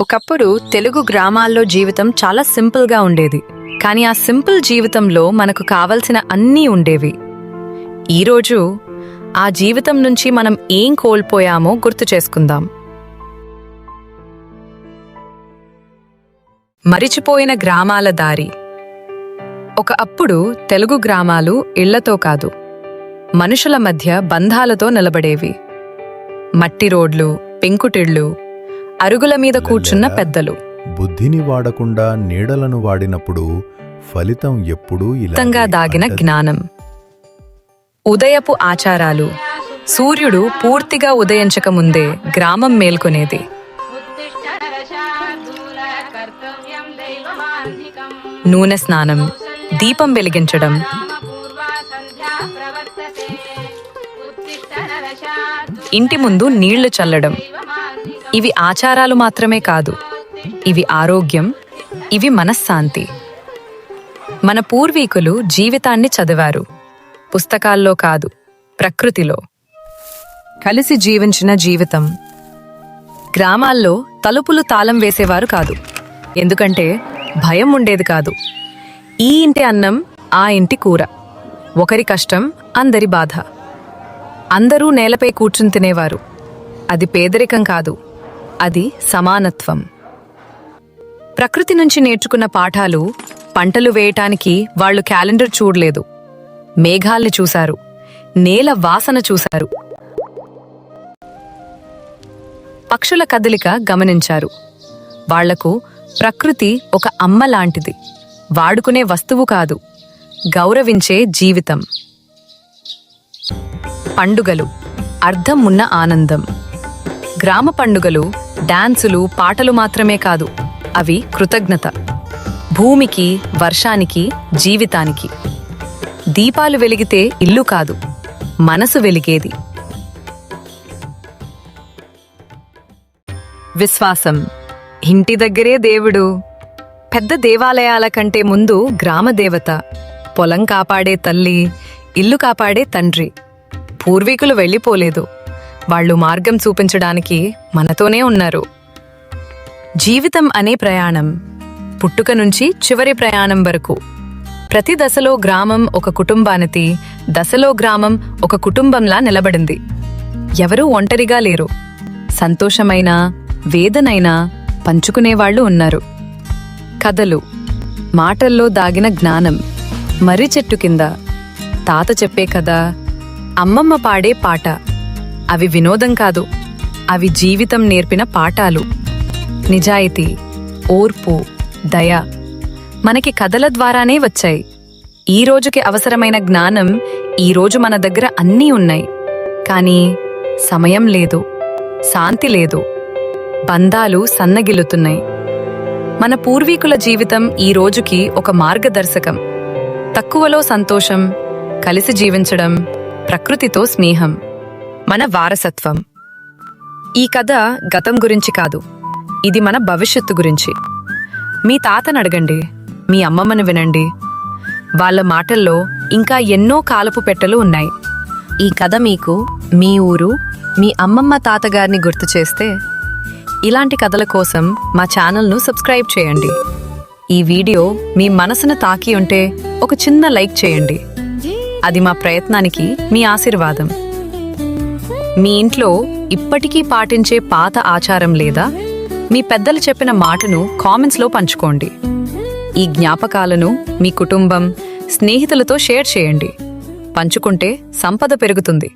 ఒకప్పుడు తెలుగు గ్రామాల్లో జీవితం చాలా సింపుల్గా ఉండేది. కానీ ఆ సింపుల్ జీవితంలో మనకు కావలసిన అన్నీ ఉండేవి. ఈరోజు ఆ జీవితం నుంచి మనం ఏం కోల్పోయామో గుర్తు చేసుకుందాం. మరిచిపోయిన గ్రామాల దారి. ఒక అప్పుడు తెలుగు గ్రామాలు ఇళ్ళతో కాదు. మనుషుల మధ్య బంధాలతో నిలబడేవి. మట్టి రోడ్లు పెంకుటిళ్ళు అరుగుల మీద కూర్చున్న పెద్దలు. బుద్ధిని వాడకుండా నీడలను వాడినప్పుడు ఫలితం ఎప్పుడూ ఇలాగా దాగిన జ్ఞానం. ఉదయపు ఆచారాలు. సూర్యుడు పూర్తిగా ఉదయించక ముందే గ్రామం మేల్కొనేది. నూనె స్నానం దీపం వెలిగించడం. ఇంటి ముందు నీళ్ళు చల్లడం. ఇవి ఆచారాలు మాత్రమే కాదు. ఇవి ఆరోగ్యం ఇవి మనశ్శాంతి. మన పూర్వీకులు జీవితాన్ని చదివారు. పుస్తకాల్లో కాదు ప్రకృతిలో. కలిసి జీవించిన జీవితం. గ్రామాల్లో తలుపులు తాళం వేసేవారు కాదు. ఎందుకంటే భయం ఉండేది కాదు. ఈ ఇంటి అన్నం ఆ ఇంటి కూర. ఒకరి కష్టం అందరి బాధ. అందరూ నేలపై కూర్చుని తినేవారు. అది పేదరికం కాదు. అది సమానత్వం. ప్రకృతి నుంచి నేర్చుకున్న పాఠాలు పంటలు వేయటానికి వాళ్ళు క్యాలెండర్ చూడలేదు. మేఘాల్ని చూశారు. నేల వాసన చూశారు. పక్షుల కదలిక గమనించారు. వాళ్ళకు ప్రకృతి ఒక అమ్మ లాంటిది. వాడుకునే వస్తువు కాదు. గౌరవించే జీవితం. పండుగలు. అర్థం ఉన్న ఆనందం. గ్రామ పండుగలు డాన్సులు పాటలు మాత్రమే కాదు. అవి కృతజ్ఞత. భూమికి వర్షానికి జీవితానికి. దీపాలు వెలిగితే ఇల్లు కాదు మనసు వెలిగేది. విశ్వాసం. ఇంటి దగ్గరే దేవుడు. పెద్ద దేవాలయాల కంటే ముందు గ్రామ దేవత. పొలం కాపాడే తల్లి ఇల్లు కాపాడే తండ్రి. పూర్వీకులు వెళ్ళిపోలేదు. వాళ్ళు మార్గం చూపించడానికి మనతోనే ఉన్నారు. జీవితం అనే ప్రయాణం పుట్టుక నుంచి చివరి ప్రయాణం వరకు. ప్రతి దశలో గ్రామం ఒక కుటుంబానికి దశలో గ్రామం ఒక కుటుంబంలా నిలబడింది. ఎవరూ ఒంటరిగా లేరు. సంతోషమైన వేదనైనా పంచుకునేవాళ్ళు ఉన్నారు. కథలు మాటల్లో దాగిన జ్ఞానం మర్రి చెట్టు కింద తాత చెప్పే కథ అమ్మమ్మ పాడే పాట. అవి వినోదం కాదు అవి జీవితం నేర్పిన పాఠాలు. నిజాయితీ ఓర్పు దయ మనకి కథల ద్వారానే వచ్చాయి. ఈ రోజుకి అవసరమైన జ్ఞానం ఈరోజు మన దగ్గర అన్నీ ఉన్నాయి. కానీ సమయం లేదు శాంతి లేదు బంధాలు సన్నగిల్లుతున్నాయి. మన పూర్వీకుల జీవితం ఈ రోజుకి ఒక మార్గదర్శకం. తక్కువలో సంతోషం కలిసి జీవించడం ప్రకృతితో స్నేహం. మన వారసత్వం. ఈ కథ గతం గురించి కాదు ఇది మన భవిష్యత్తు గురించి. మీ తాతను అడగండి మీ అమ్మమ్మను వినండి. వాళ్ళ మాటల్లో ఇంకా ఎన్నో కాలపు పెట్టెలు ఉన్నాయి. ఈ కథ మీకు మీ ఊరు మీ అమ్మమ్మ తాతగారిని గుర్తు చేస్తే ఇలాంటి కథల కోసం మా ఛానల్ను సబ్స్క్రైబ్ చేయండి. ఈ వీడియో మీ మనసును తాకి ఉంటే ఒక చిన్న లైక్ చేయండి. అది మా ప్రయత్నానికి మీ ఆశీర్వాదం. మీ ఇంట్లో ఇప్పటికీ పాటించే పాత ఆచారం లేదా? మీ పెద్దలు చెప్పిన మాటను కామెంట్స్లో పంచుకోండి. ఈ జ్ఞాపకాలను మీ కుటుంబం స్నేహితులతో షేర్ చేయండి. పంచుకుంటే సంపద పెరుగుతుంది.